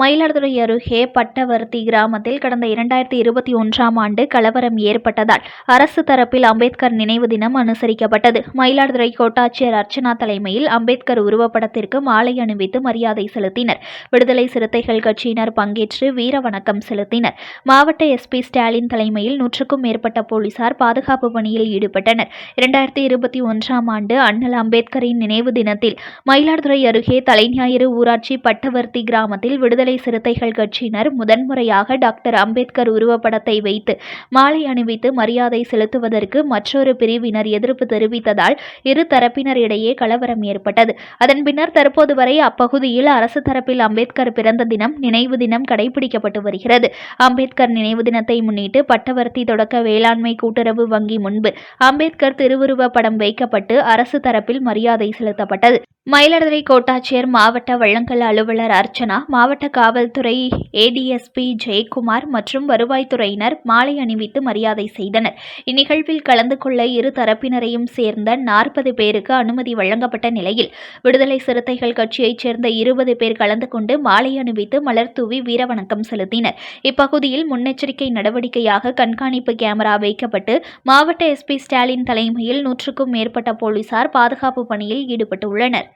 மயிலாடுதுறை அருகே பட்டவர்த்தி கிராமத்தில் கடந்த இரண்டாயிரத்தி இருபத்தி ஒன்றாம் ஆண்டு கலவரம் ஏற்பட்டதால் அரசு தரப்பில் அம்பேத்கர் நினைவு தினம் அனுசரிக்கப்பட்டது. மயிலாடுதுறை கோட்டாட்சியர் அர்ச்சனா தலைமையில் அம்பேத்கர் உருவப்படத்திற்கு மாலை அணிவித்து மரியாதை செலுத்தினர். விடுதலை சிறுத்தைகள் கட்சியினர் பங்கேற்று வீர வணக்கம் செலுத்தினர். மாவட்ட எஸ்பி ஸ்டாலின் தலைமையில் நூற்றுக்கும் மேற்பட்ட போலீசார் பாதுகாப்பு பணியில் ஈடுபட்டனர். இரண்டாயிரத்தி இருபத்தி ஒன்றாம் ஆண்டு அண்ணல் அம்பேத்கரின் நினைவு தினத்தில் மயிலாடுதுறை அருகே தலைஞாயிறு ஊராட்சி பட்டவர்த்தி கிராமத்தில் விடுதலை சிறுத்தைகள் கட்சியினர் முதன்முறையாக டாக்டர் அம்பேத்கர் உருவப்படத்தை வைத்து மாலை அணிவித்து மரியாதை செலுத்துவதற்கு மற்றொரு பிரிவினர் எதிர்ப்பு தெரிவித்ததால் இரு தரப்பினரிடையே கலவரம் ஏற்பட்டது. அதன் பின்னர் தற்போது வரை அப்பகுதியில் அரசு தரப்பில் அம்பேத்கர் பிறந்த தினம் நினைவு தினம் கடைபிடிக்கப்பட்டு வருகிறது. அம்பேத்கர் நினைவு தினத்தை முன்னிட்டு பட்டவர்த்தி தொடக்க வேளாண்மை கூட்டுறவு வங்கி முன்பு அம்பேத்கர் திருவுருவ படம் வைக்கப்பட்டு அரசு தரப்பில் மரியாதை செலுத்தப்பட்டது. மயிலாடுதுறை கோட்டாட்சியர் மாவட்ட வழங்கல் அலுவலர் அர்ச்சனா மாவட்ட காவல்துறை ஏடிஎஸ்பி ஜெயக்குமார் மற்றும் வருவாய்த்துறையினர் மாலை அணிவித்து மரியாதை செய்தனர். இந்நிகழ்வில் கலந்து கொள்ள இரு தரப்பினரையும் சேர்ந்த நாற்பது பேருக்கு அனுமதி வழங்கப்பட்ட நிலையில் விடுதலை சிறுத்தைகள் கட்சியைச் சேர்ந்த இருபது பேர் கலந்து கொண்டு மாலை அணிவித்து மலர் தூவி வீரவணக்கம் செலுத்தினர். இப்பகுதியில் முன்னெச்சரிக்கை நடவடிக்கையாக கண்காணிப்பு கேமரா வைக்கப்பட்டு மாவட்ட எஸ்பி ஸ்டாலின் தலைமையில் நூற்றுக்கும் மேற்பட்ட போலீசார் பாதுகாப்பு பணியில் ஈடுபட்டுள்ளனர்.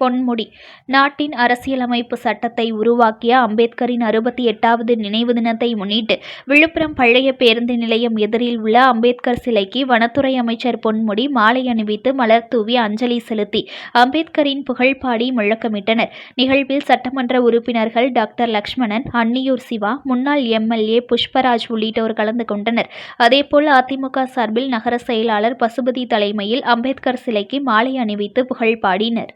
பொன்முடி. நாட்டின் அரசியலமைப்பு சட்டத்தை உருவாக்கிய அம்பேத்கரின் அறுபத்தி எட்டாவது நினைவு தினத்தை முன்னிட்டு விழுப்புரம் பழைய பேருந்து நிலையம் எதிரில் உள்ள அம்பேத்கர் சிலைக்கு வனத்துறை அமைச்சர் பொன்முடி மாலை அணிவித்து மலர் தூவி அஞ்சலி செலுத்தி அம்பேத்கரின் புகழ்பாடி முழக்கமிட்டனர். நிகழ்வில் சட்டமன்ற உறுப்பினர்கள் டாக்டர் லக்ஷ்மணன் அன்னியூர் சிவா முன்னாள் எம்எல்ஏ புஷ்பராஜ் உள்ளிட்டோர் கலந்து கொண்டனர். அதேபோல் அதிமுக சார்பில் நகர செயலாளர் பசுபதி தலைமையில் அம்பேத்கர் சிலைக்கு மாலை அணிவித்து புகழ் பாடினர்.